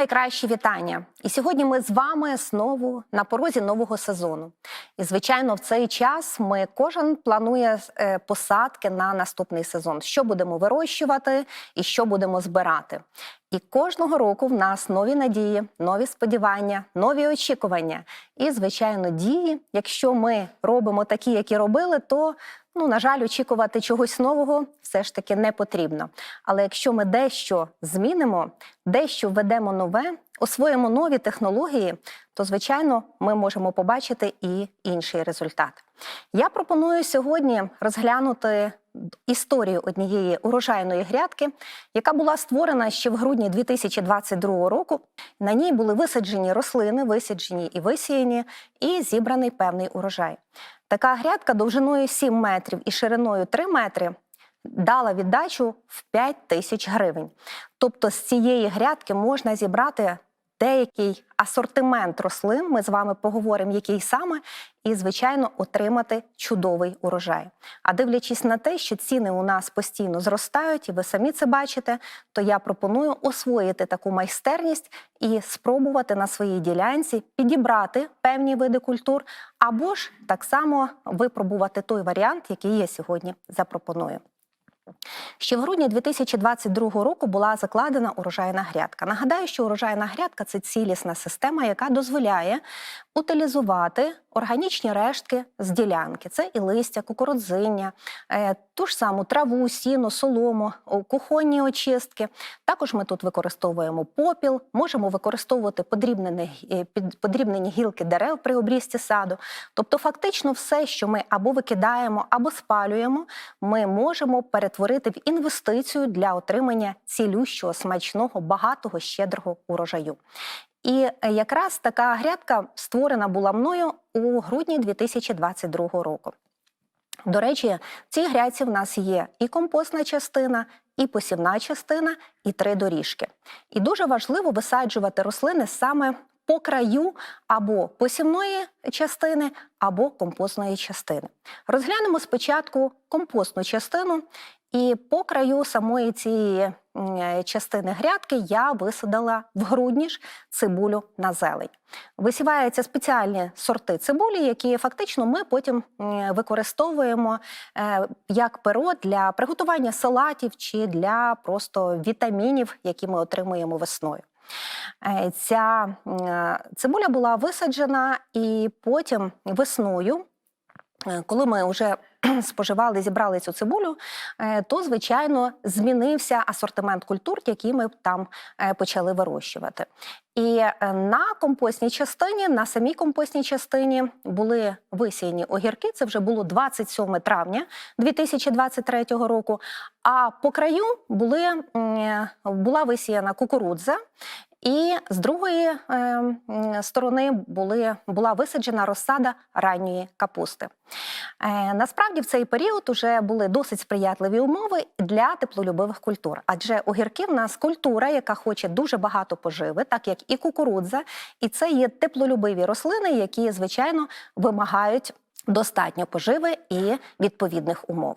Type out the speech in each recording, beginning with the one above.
найкращі вітання. І сьогодні ми з вами знову на порозі нового сезону. І звичайно, в цей час ми кожен планує е, посадки на наступний сезон, що будемо вирощувати і що будемо збирати. І кожного року в нас нові надії, нові сподівання, нові очікування. І, звичайно, дії. Якщо ми робимо такі, які робили, то ну, на жаль, очікувати чогось нового все ж таки не потрібно. Але якщо ми дещо змінимо, дещо введемо нове, освоїмо нові технології, то звичайно ми можемо побачити і інший результат. Я пропоную сьогодні розглянути історію однієї урожайної грядки, яка була створена ще в грудні 2022 року. На ній були висаджені рослини, висаджені і висіяні, і зібраний певний урожай. Така грядка довжиною 7 метрів і шириною 3 метри дала віддачу в 5 тисяч гривень. Тобто з цієї грядки можна зібрати деякий асортимент рослин. Ми з вами поговоримо, який саме, і, звичайно, отримати чудовий урожай. А дивлячись на те, що ціни у нас постійно зростають, і ви самі це бачите, то я пропоную освоїти таку майстерність і спробувати на своїй ділянці підібрати певні види культур, або ж так само випробувати той варіант, який я сьогодні запропоную. Ще в грудні 2022 року була закладена урожайна грядка. Нагадаю, що урожайна грядка це цілісна система, яка дозволяє утилізувати органічні рештки з ділянки. Це і листя, кукурудзиння, е, ту ж саму траву, сіно, солому, кухонні очистки. Також ми тут використовуємо попіл, можемо використовувати подрібнені, е, подрібнені гілки дерев при обрізці саду. Тобто, фактично, все, що ми або викидаємо, або спалюємо, ми можемо перетворити в інвестицію для отримання цілющого, смачного, багатого, щедрого урожаю. І е, якраз така грядка створена була мною у грудні 2022 року. До речі, в цій грядці в нас є і компостна частина, і посівна частина, і три доріжки. І дуже важливо висаджувати рослини саме по краю або посівної частини, або компостної частини. Розглянемо спочатку компостну частину, і по краю самої цієї частини грядки я висадила в грудні ж цибулю на зелень. Висіваються спеціальні сорти цибулі, які фактично ми потім використовуємо е, як перо для приготування салатів чи для просто вітамінів, які ми отримуємо весною. Е, ця цибуля була висаджена і потім весною, е, коли ми вже споживали, зібрали цю цибулю, е, то звичайно змінився асортимент культур, які ми там почали вирощувати. І на компостній частині, на самій компостній частині були висіяні огірки. Це вже було 27 травня 2023 року. А по краю були, була висіяна кукурудза і з другої е, сторони були, була висаджена розсада ранньої капусти. Е, Насправді в цей період вже були досить сприятливі умови для теплолюбивих культур, адже огірки в нас культура, яка хоче дуже багато поживи, так як і кукурудза, і це є теплолюбиві рослини, які звичайно вимагають достатньо поживи і відповідних умов.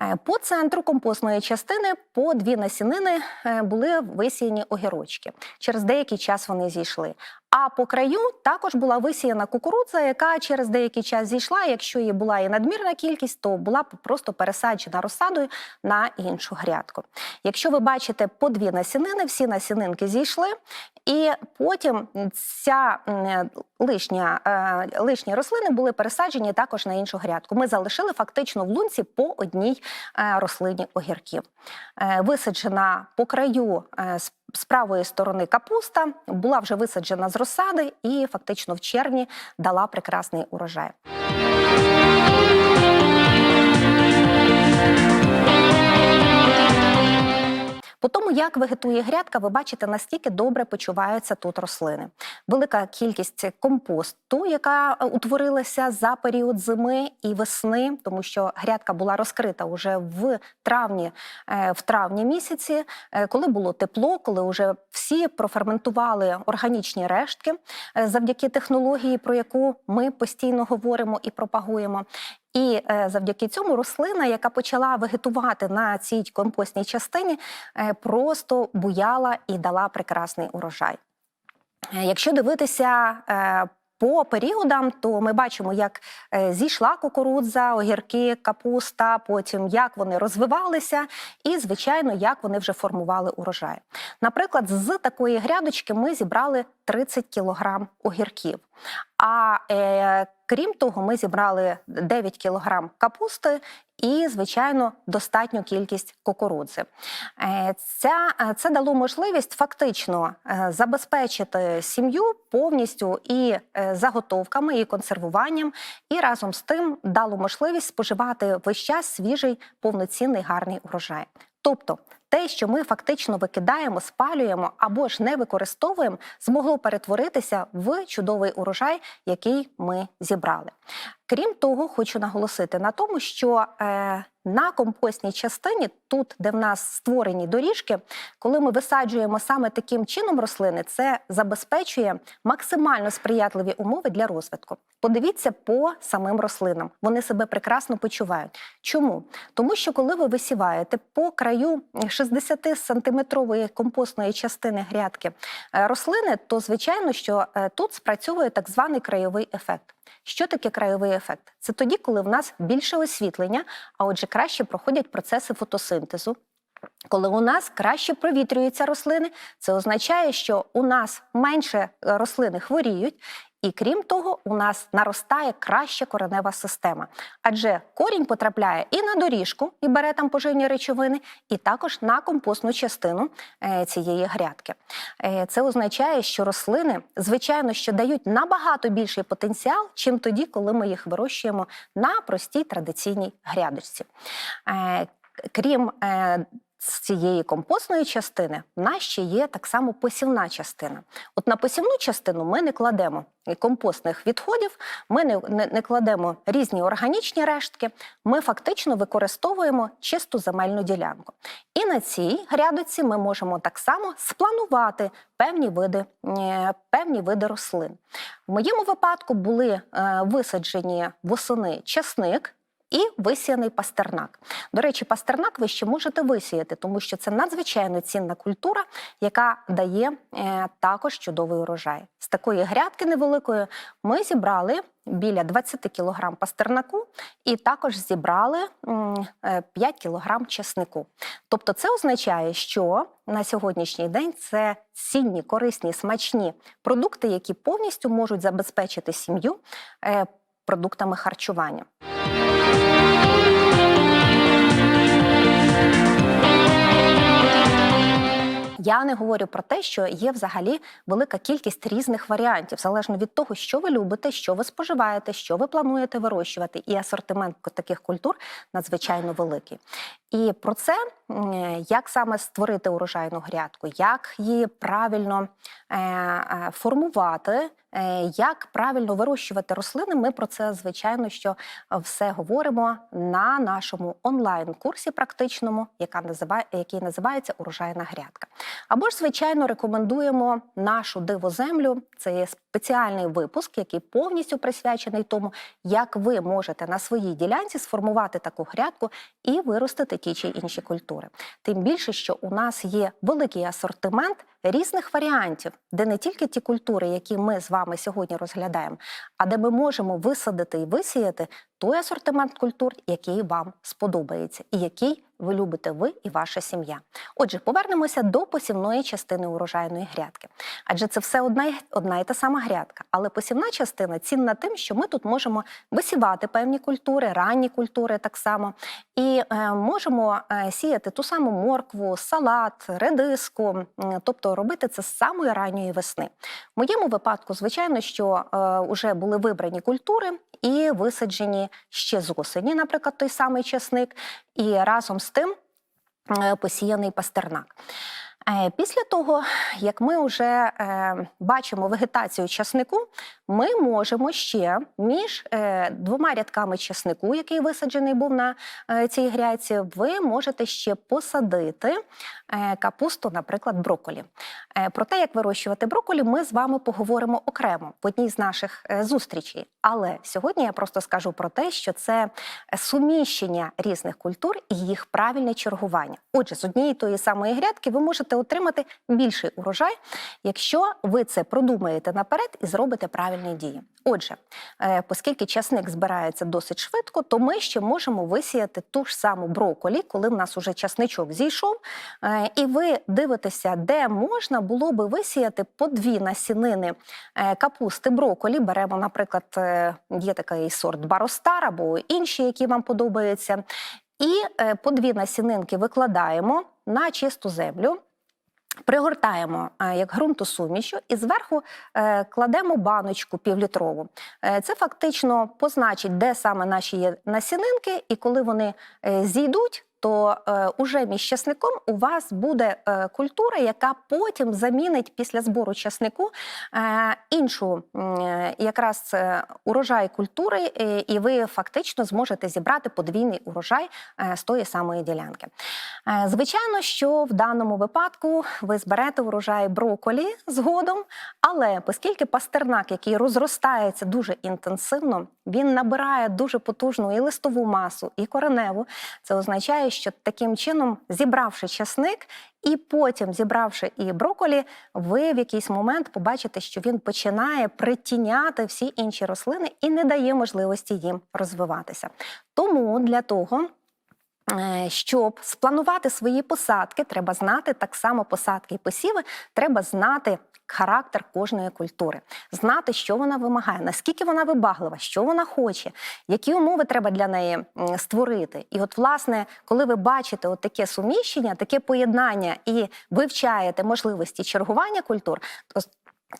Е, по центру компостної частини по дві насінини е, були висіяні огірочки. Через деякий час вони зійшли. А по краю також була висіяна кукурудза, яка через деякий час зійшла. Якщо її була і надмірна кількість, то була просто пересаджена розсадою на іншу грядку. Якщо ви бачите по дві насінини, всі насінинки зійшли, і потім ця лишня, е, лишні рослини були пересаджені також на іншу грядку. Ми залишили фактично в лунці по е, рослині огірків. Е, висаджена по краю з правої сторони капуста була вже висаджена з розсади і фактично в червні дала прекрасний урожай. По тому, як вегетує грядка, ви бачите, настільки добре почуваються тут рослини. Велика кількість компосту, яка е, утворилася за період зими і весни, тому що грядка була розкрита вже в травні, е, в травні місяці, е, коли було тепло, коли вже всі проферментували органічні рештки завдяки технології, про яку ми постійно говоримо і пропагуємо. І е, завдяки цьому рослина, яка почала вегетувати на цій компостній частині, е, просто буяла і дала прекрасний урожай. Е, Якщо дивитися по періодам, то ми бачимо, як зійшла кукурудза, огірки, капуста, потім як вони розвивалися, і, звичайно, як вони вже формували урожай. Наприклад, з такої грядочки ми зібрали 30 кілограм огірків. А е, крім того, ми зібрали 9 кілограм капусти і, звичайно, достатню кількість кукурудзи. Е, Ця, е, це дало можливість фактично е, забезпечити сім'ю повністю і заготовками, і консервуванням, і разом з тим дало можливість споживати весь час свіжий повноцінний гарний урожай. Тобто те, що ми фактично викидаємо, спалюємо або ж не використовуємо, змогло перетворитися в чудовий урожай, який ми зібрали. Крім того, хочу наголосити на тому, що е, на компостній частині, тут, де в нас створені доріжки, коли ми висаджуємо саме таким чином рослини, це забезпечує максимально сприятливі умови для розвитку. Подивіться по самим рослинам, вони себе прекрасно почувають. Чому? Тому що коли ви висіваєте по краю 60-сантиметрової компостної частини грядки е, рослини, то звичайно, що е, тут спрацьовує так званий краєвий ефект. Що таке краєвий ефект? Це тоді, коли в нас більше освітлення, а отже, краще проходять процеси фотосинтезу. Коли у нас краще провітрюються рослини, це означає, що у нас менше е, рослини хворіють, і крім того, у нас наростає краща коренева система. Адже корінь потрапляє і на доріжку, і бере там поживні речовини, і також на компостну частину е, цієї грядки. Е, Це означає, що рослини, звичайно, що дають набагато більший потенціал, чим тоді, коли ми їх вирощуємо на простій традиційній грядочці. Е, Крім з цієї компостної частини, в нас ще є так само посівна частина. От на посівну частину ми не кладемо компостних відходів, ми не, не, не кладемо різні органічні рештки, ми фактично використовуємо чисту земельну ділянку. І на цій грядочці ми можемо так само спланувати певні види, е, певні види рослин. В моєму випадку були е, висаджені восени часник. І висіяний пастернак. До речі, пастернак ви ще можете висіяти, тому що це надзвичайно цінна культура, яка дає е, також чудовий урожай. З такої грядки невеликої ми зібрали біля 20 кг пастернаку і також зібрали м, е, 5 кг чеснику. Тобто, це означає, що на сьогоднішній день це цінні, корисні, смачні продукти, які повністю можуть забезпечити сім'ю е, продуктами харчування. Я не говорю про те, що є взагалі велика кількість різних варіантів, залежно від того, що ви любите, що ви споживаєте, що ви плануєте вирощувати, і асортимент таких культур надзвичайно великий. І про це, як саме створити урожайну грядку, як її правильно е, е, формувати, е, як правильно вирощувати рослини, ми про це звичайно що все говоримо на нашому онлайн-курсі практичному, яка називає, який називається Урожайна грядка. Або ж, звичайно, рекомендуємо нашу дивоземлю. Це є спеціальний випуск, який повністю присвячений тому, як ви можете на своїй ділянці сформувати таку грядку і виростити ті чи інші культури. Тим більше, що у нас є великий асортимент різних варіантів, де не тільки ті культури, які ми з вами сьогодні розглядаємо, а де ми можемо висадити і висіяти той асортимент культур, який вам сподобається, і який ви любите ви і ваша сім'я. Отже, повернемося до посівної частини урожайної грядки. Адже це все одна, одна і та сама грядка. Але посівна частина цінна тим, що ми тут можемо висівати певні культури, ранні культури так само, і е, можемо е, сіяти ту саму моркву, салат, редиску, тобто робити це з самої ранньої весни. В моєму випадку, звичайно, що е, вже були вибрані культури і висаджені ще з осені, наприклад, той самий часник, і разом з тим е, посіяний пастернак. Е, Після того, як ми вже е, бачимо вегетацію часнику, ми можемо ще між е, двома рядками часнику, який висаджений був на цій грядці, ви можете ще посадити капусту, наприклад, броколі. Е, про те, як вирощувати броколі, ми з вами поговоримо окремо в одній з наших зустрічей. Але сьогодні я просто скажу про те, що це суміщення різних культур і їх правильне чергування. Отже, з однієї тої самої грядки ви можете отримати більший урожай, якщо ви це продумаєте наперед і зробите правильні дії. Отже, е, оскільки часник збирається досить швидко, то ми ще можемо висіяти ту ж саму броколі, коли в нас уже часничок зійшов, е, і ви дивитеся, де можна було би висіяти по дві насінини е, капусти броколі. Беремо, наприклад, є такий сорт Баростар або інші, які вам подобаються. І по дві насінинки викладаємо на чисту землю. Пригортаємо як як ґрунтосумішю і зверху е, кладемо баночку півлітрову. Е, Це фактично позначить, де саме наші є насінинки, і коли вони е, зійдуть, то е, уже між часником у вас буде е, культура, яка потім замінить після збору часнику е, іншу якраз урожай культури, і ви фактично зможете зібрати подвійний урожай з тої самої ділянки. Звичайно, що в даному випадку ви зберете урожай броколі згодом, але оскільки пастернак, який розростається дуже інтенсивно, він набирає дуже потужну і листову масу, і кореневу. Це означає, що таким чином, зібравши часник, і потім зібравши і броколі, ви в якийсь момент побачите, що він починає притіняти всі інші рослини і не дає можливості їм розвиватися. Тому для того. Е, Щоб спланувати свої посадки, треба знати так само посадки і посіви, треба знати характер кожної культури, знати, що вона вимагає, наскільки вона вибаглива, що вона хоче, які умови треба для неї створити. І от, власне, коли ви бачите от таке суміщення, таке поєднання і вивчаєте можливості чергування культур, то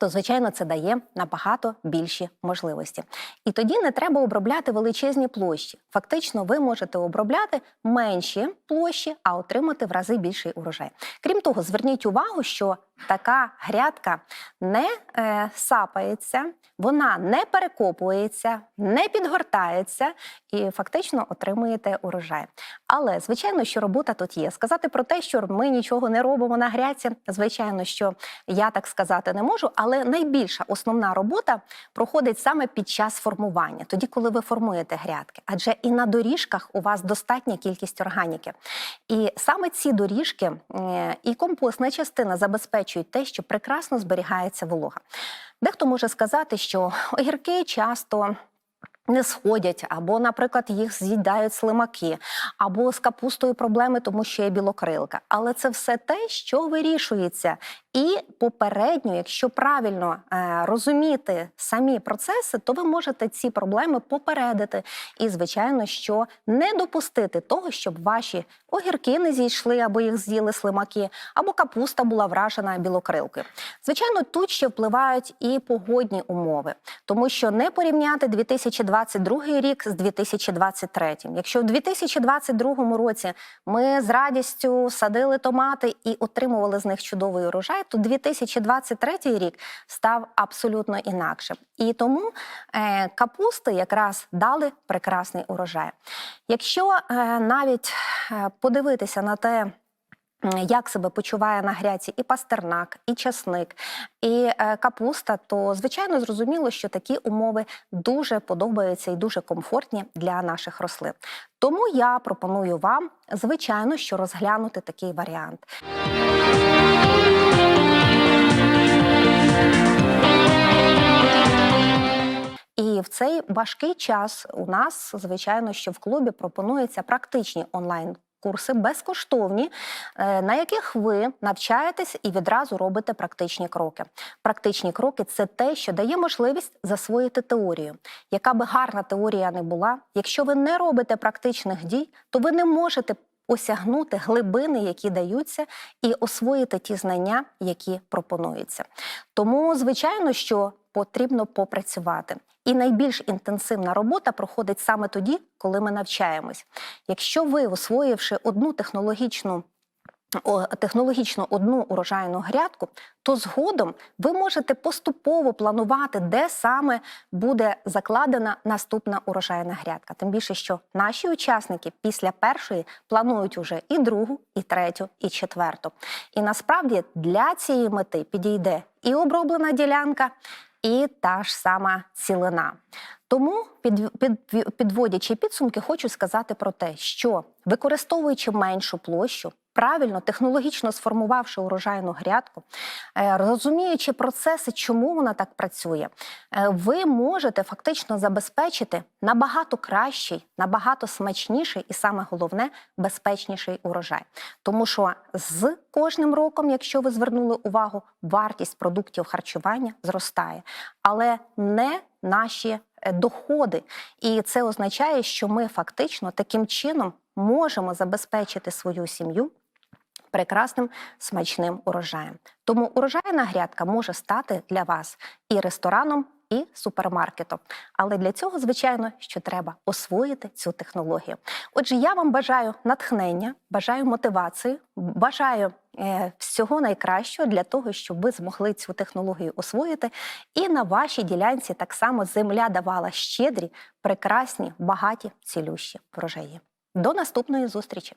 то звичайно це дає набагато більші можливості. І тоді не треба обробляти величезні площі. Фактично, ви можете обробляти менші площі, а отримати в рази більший урожай. Крім того, зверніть увагу, що така грядка не е, сапається, вона не перекопується, не підгортається і фактично отримуєте урожай. Але звичайно, що робота тут є. Сказати про те, що ми нічого не робимо на грядці, звичайно, що я так сказати не можу. Але найбільша основна робота проходить саме під час формування, тоді, коли ви формуєте грядки. Адже і на доріжках у вас достатня кількість органіки. І саме ці доріжки е, і компостна частина забезпечують те, що прекрасно зберігається волога. Дехто може сказати, що огірки часто не сходять, або, наприклад, їх з'їдають слимаки, або з капустою проблеми, тому що є білокрилка. Але це все те, що вирішується. І попередньо, якщо правильно е, розуміти самі процеси, то ви можете ці проблеми попередити. І, звичайно, що не допустити того, щоб ваші огірки не зійшли, або їх з'їли слимаки, або капуста була вражена білокрилкою. Звичайно, тут ще впливають і погодні умови, тому що не порівняти 2022 рік з 2023. Якщо в 2022 році ми з радістю садили томати і отримували з них чудовий урожай, то 2023 рік став абсолютно інакшим. І тому е, капусти якраз дали прекрасний урожай. Якщо е, навіть е, подивитися на те, як себе почуває на гряці і пастернак, і часник, і е, капуста, то звичайно зрозуміло, що такі умови дуже подобаються і дуже комфортні для наших рослин. Тому я пропоную вам, звичайно, що розглянути такий варіант. І в цей важкий час у нас, звичайно, що в клубі пропонуються практичні онлайн. Курси безкоштовні, е, на яких ви навчаєтесь і відразу робите практичні кроки. Практичні кроки це те, що дає можливість засвоїти теорію. Яка би гарна теорія не була, якщо ви не робите практичних дій, то ви не можете осягнути глибини, які даються, і освоїти ті знання, які пропонуються. Тому, звичайно, що потрібно попрацювати. І найбільш інтенсивна робота проходить саме тоді, коли ми навчаємось. Якщо ви, освоївши одну технологічну технологічно одну урожайну грядку, то згодом ви можете поступово планувати, де саме буде закладена наступна урожайна грядка. Тим більше, що наші учасники після першої планують уже і другу, і третю, і четверту. І насправді для цієї мети підійде і оброблена ділянка, і та ж сама цілина. Тому, під, під, підводячи підсумки, хочу сказати про те, що використовуючи меншу площу, правильно, технологічно сформувавши урожайну грядку, е, розуміючи процеси, чому вона так працює, е, ви можете фактично забезпечити набагато кращий, набагато смачніший і саме головне безпечніший урожай. Тому що з кожним роком, якщо ви звернули увагу, вартість продуктів харчування зростає, але не наші е, доходи. І це означає, що ми фактично таким чином можемо забезпечити свою сім'ю прекрасним смачним урожаєм. Тому урожайна грядка може стати для вас і рестораном, і супермаркетом. Але для цього, звичайно, що треба освоїти цю технологію. Отже, я вам бажаю натхнення, бажаю мотивації, бажаю е, всього найкращого для того, щоб ви змогли цю технологію освоїти. І на вашій ділянці так само земля давала щедрі, прекрасні, багаті, цілющі врожаї. До наступної зустрічі!